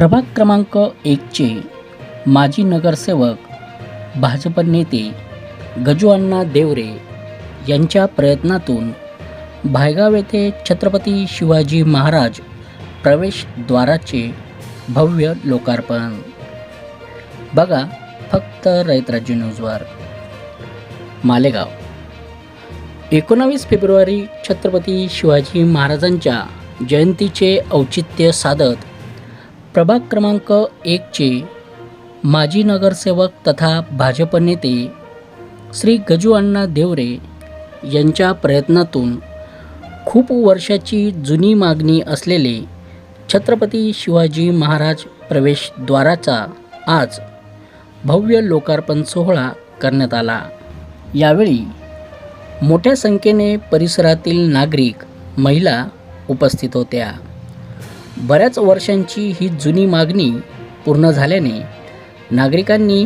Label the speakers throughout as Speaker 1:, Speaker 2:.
Speaker 1: प्रभाग क्रमांक एकचे माजी नगरसेवक भाजप नेते गजुअण्णा देवरे यांच्या प्रयत्नातून भायगाव येथे छत्रपती शिवाजी महाराज प्रवेशद्वाराचे भव्य लोकार्पण. बघा फक्त रयत राज्य न्यूजवर. मालेगाव. एकोणावीस फेब्रुवारी छत्रपती शिवाजी महाराजांच्या जयंतीचे औचित्य साधत प्रभाग क्रमांक एकचे माजी नगरसेवक तथा भाजप नेते श्री गजू अण्णा देवरे यांच्या प्रयत्नातून खूप वर्षाची जुनी मागणी असलेले छत्रपती शिवाजी महाराज प्रवेशद्वाराचा आज भव्य लोकार्पण सोहळा करण्यात आला. यावेळी मोठ्या संख्येने परिसरातील नागरिक महिला उपस्थित होत्या. बऱ्याच वर्षांची ही जुनी मागणी पूर्ण झाल्याने नागरिकांनी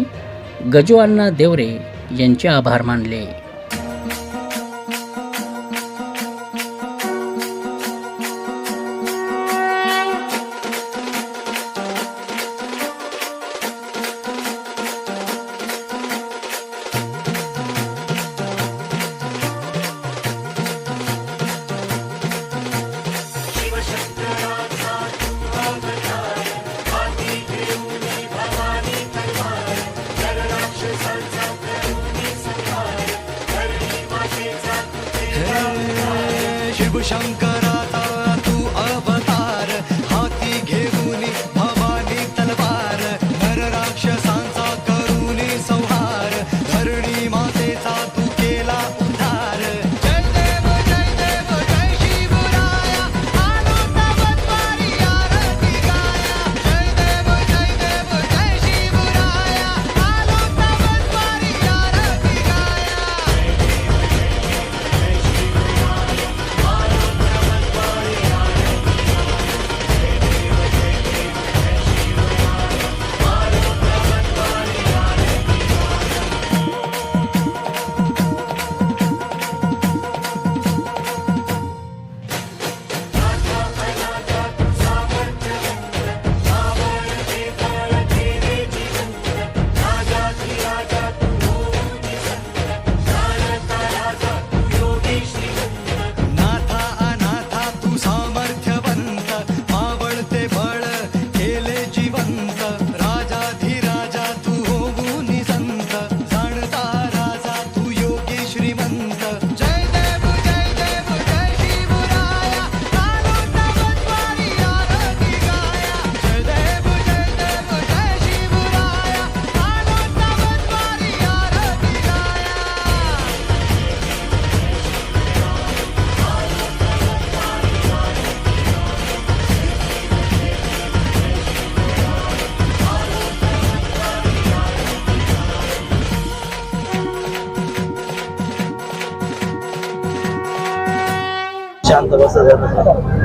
Speaker 1: गजू अण्णा देवरे यांचे आभार मानले.
Speaker 2: ശിവശങ്കര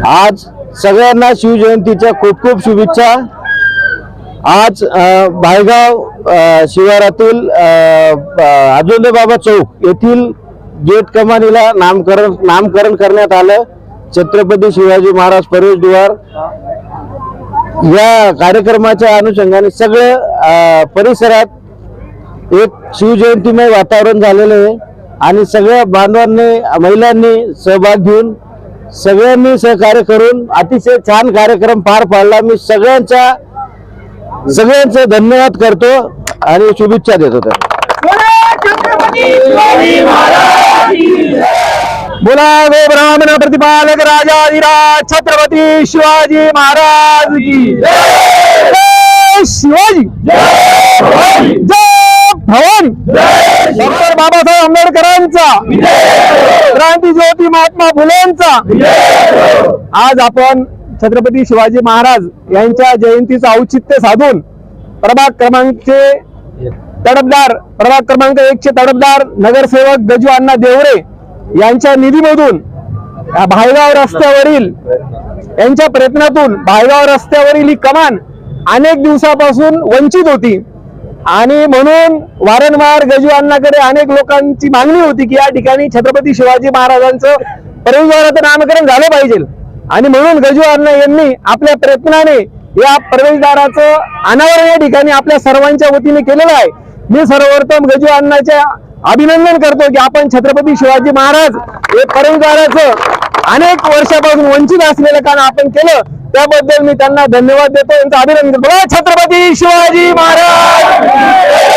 Speaker 3: आज सगळ्यांना शिवजयंतीच्या खूप खूप शुभेच्छा. आज अ, भायगाव शिवारातील अजोदे बाबा चौक येथील गेट कमानीला नामकरण नामकरण करण्यात आलं. छत्रपती शिवाजी महाराज प्रवेशद्वार या कार्यक्रमाच्या अनुषंगाने सगळं परिसरात एक शिवजयंतीमय वातावरण झालेलं आहे. आणि सगळ्या बांधवांनी महिलांनी सहभाग घेऊन सगळ्यांनी सहकार्य करून अतिशय छान कार्यक्रम पार पाडला. मी सगळ्यांच्या सगळ्यांचे धन्यवाद करतो आणि शुभेच्छा देतो तर बोला गो ब्राह्मण प्रतिपालक राजाधिराज छत्रपती शिवाजी महाराज शिवाजी. जय भवानी. डॉक्टर बाबासाहेब आंबेडकरांचा. क्रांती ज्योती महात्मा फुलेंचा. आज आपण छत्रपती शिवाजी महाराज यांच्या जयंतीचं औचित्य साधून प्रभाग क्रमांकचे तडफदार प्रभाग क्रमांक एकचे तडफदार नगरसेवक गजू अण्णा देवरे यांच्या निधीमधून भायगाव रस्त्यावरील यांच्या प्रयत्नातून भायगाव रस्त्यावरील ही कमान अनेक दिवसापासून वंचित होती. आणि म्हणून वारंवार गजू अण्णाकडे अनेक लोकांची मागणी होती की या ठिकाणी छत्रपती शिवाजी महाराजांचं प्रवेशद्वाराचं नामकरण झालं पाहिजे. आणि म्हणून गजू अण्णा यांनी आपल्या प्रयत्नाने या प्रवेशद्वाराचं अनावरण या ठिकाणी आपल्या सर्वांच्या वतीने केलेलं आहे. मी सर्वप्रथम गजू अभिनंदन करतो की आपण छत्रपती शिवाजी महाराज हे प्रवेशद्वाराचं अनेक वर्षापासून वंचित असलेलं काम आपण केलं. त्याबद्दल मी त्यांना धन्यवाद देतो. यांचं अभिनंदन. छत्रपती शिवाजी महाराज!